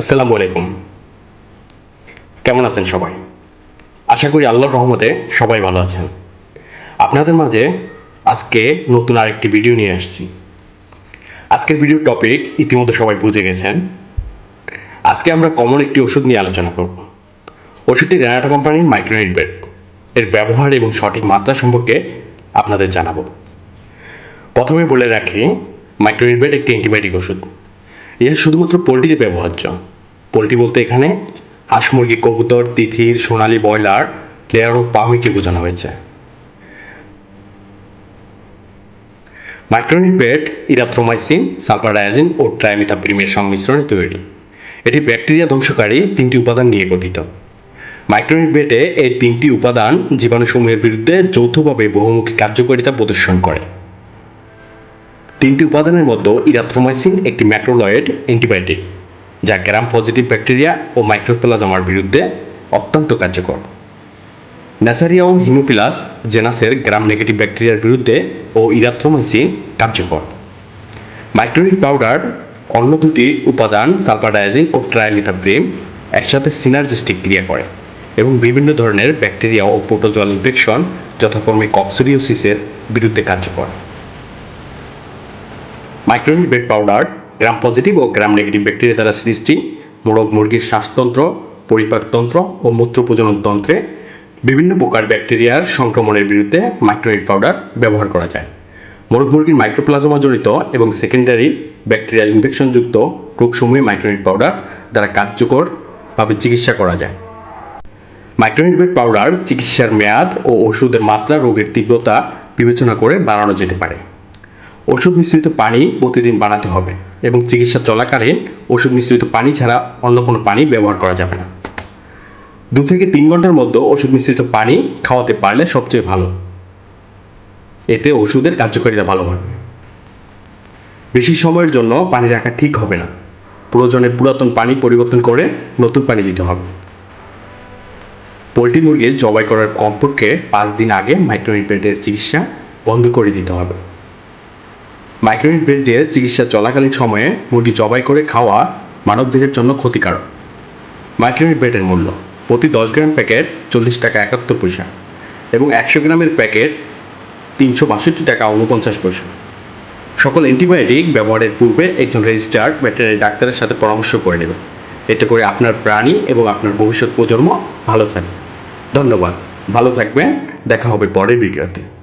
আসসালামু আলাইকুম। কেমন আছেন সবাই? আশা করি আল্লাহর রহমতে সবাই ভালো আছেন। আপনাদের মাঝে আজকে নতুন আরেকটি ভিডিও নিয়ে আসছি। আজকের ভিডিওর টপিক ইতিমধ্যে সবাই বুঝে গেছেন। আজকে আমরা কমন একটি ওষুধ নিয়ে আলোচনা করব। ওষুধটি রেনাটা কোম্পানির মাইক্রোনিট বেড। এর ব্যবহার এবং সঠিক মাত্রা সম্পর্কে আপনাদের জানাব। প্রথমে বলে রাখি মাইক্রোনিট বেড একটি অ্যান্টিবায়োটিক ওষুধ। এর শুধুমাত্র পোলট্রিতে ব্যবহার্য। পোলট্রি বলতে এখানে হাঁস, মুরগি, কবুতর, তিথির, সোনালী ব্রয়লার, লেয়ার ও পামিকে বোঝানো হয়েছে। মাইক্রোনিট বেড ইরাথ্রোমাইসিন সালফারায়াজিন ও ট্রাইমিথাপ্রিমের সংমিশ্রণে তৈরি। এটি ব্যাকটেরিয়া ধ্বংসকারী তিনটি উপাদান নিয়ে গঠিত। মাইক্রোনিট বেডে এই তিনটি উপাদান জীবাণুসমূহের বিরুদ্ধে যৌথভাবে বহুমুখী কার্যকারিতা প্রদর্শন করে। তিনটি উপাদানের মধ্যে ইরাথ্রোমাইসিন একটি ম্যাক্রোলয়েড অ্যান্টিবায়োটিক। যা গ্রাম পজিটিভ ব্যাকটেরিয়া ও মাইক্রোপ্লাজমার বিরুদ্ধে অত্যন্ত কার্যকর। ন্যাসারিয়াম হিমোফিলাস জেনাসের গ্রাম নেগেটিভ ব্যাকটেরিয়ার বিরুদ্ধে ও ইরাথ্রোমাইসিন কার্যকর। মাইক্রোনিট পাউডার অন্য দুটি উপাদান সালফাডায়াজিন ও ট্রাইমিথাপ্রিম একসাথে সিনার্জিস্টিক ক্রিয়া করে এবং বিভিন্ন ধরনের ব্যাকটেরিয়া ও প্রোটোজোয়াল ইনফেকশন যথাক্রমে কক্সিডিওসিসের বিরুদ্ধে কার্যকর। মাইক্রোনিট বেড পাউডার গ্রাম পজিটিভ ও গ্রাম নেগেটিভ ব্যাকটেরিয়া দ্বারা সৃষ্টি মোরগ মুরগির শ্বাসতন্ত্র পরিপাকতন্ত্র ও মূত্র তন্ত্রে বিভিন্ন প্রকার ব্যাকটেরিয়ার সংক্রমণের বিরুদ্ধে মাইক্রোনিট পাউডার ব্যবহার করা যায়। মোরগ মুরগির মাইক্রোপ্লাজমা জড়িত এবং সেকেন্ডারি ব্যাকটেরিয়াল ইনফেকশনযুক্ত রোগসমূহে মাইক্রোনিট পাউডার দ্বারা কার্যকরভাবে চিকিৎসা করা যায়। মাইক্রোনিটবেড পাউডার চিকিৎসার মেয়াদ ও ওষুধের মাত্রা রোগের তীব্রতা বিবেচনা করে বাড়ানো যেতে পারে। ওষুধ মিশ্রিত পানি প্রতিদিন বানাতে হবে। এবং চিকিৎসা চলাকালীন ওষুধ মিশ্রিত পানি ছাড়া অন্য কোনো পানি ব্যবহার করা যাবে না। দু থেকে তিন ঘণ্টার মধ্যে ওষুধ মিশ্রিত পানি খাওয়াতে পারলে সবচেয়ে ভালো। এতে ওষুধের কার্যকারিতা ভালো হবে। বেশি সময়ের জন্য পানি রাখা ঠিক হবে না। প্রয়োজনে পুরাতন পানি পরিবর্তন করে নতুন পানি দিতে হবে। পোলট্রি মুরগি জবাই করার কমপক্ষে পাঁচ দিন আগে মাইক্রোনিপেটের চিকিৎসা বন্ধ করে দিতে হবে। মাইক্রোনিট বেড দিয়ে চিকিৎসা চলাকালীন সময়ে মুরগি জবাই করে খাওয়া মানবদেহের জন্য ক্ষতিকারক। মাইক্রোনিট বেডের মূল্য, প্রতি দশ গ্রাম প্যাকেট চল্লিশ টাকা একাত্তর পয়সা এবং একশো গ্রামের প্যাকেট তিনশো বাষট্টি টাকা উনপঞ্চাশ পয়সা। সকল অ্যান্টিবায়োটিক ব্যবহারের পূর্বে একজন রেজিস্টার্ড ভেটেরিনারি ডাক্তারের সাথে পরামর্শ করে নেবেন। এতে করে আপনার প্রাণী এবং আপনার ভবিষ্যৎ প্রজন্ম ভালো থাকবে। ধন্যবাদ। ভালো থাকবেন। দেখা হবে পরের ভিডিওতে।